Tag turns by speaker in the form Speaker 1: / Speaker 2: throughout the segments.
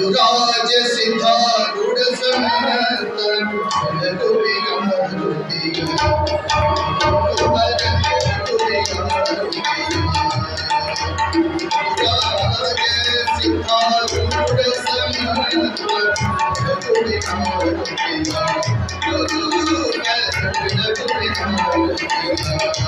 Speaker 1: युगाज सिथा गुड़ समर्तन तुमि गमरुति तुमर तुमि गमरुति युगाज सिथा गुड़ समर्तन तुमि गमरुति तुमर तुमि गमरुति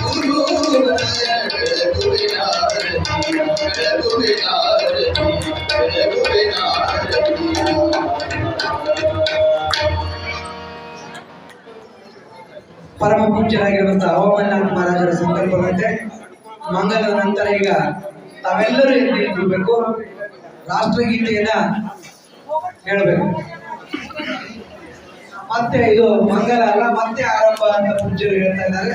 Speaker 1: Guru
Speaker 2: ಪರಮ ಪೂಜ್ಯರಾಗಿರುವಂತಹ ಅವಮನ್ನಾಥ ಮಹಾರಾಜರ ಸಂದರ್ಭದಂತೆ ಮಂಗಲದ ನಂತರ ಈಗ ತಾವೆಲ್ಲರೂ ನಿಂತ್ಕೊಳ್ಬೇಕು ರಾಷ್ಟ್ರಗೀತೆಯನ್ನ ಹೇಳಬೇಕು. ಮತ್ತೆ ಇದು ಮಂಗಲ ಅಲ್ಲ, ಮತ್ತೆ ಆರಂಭ ಅಂತ ಪೂಜ್ಯರು ಹೇಳ್ತಾ ಇದ್ದಾರೆ.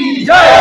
Speaker 2: की जय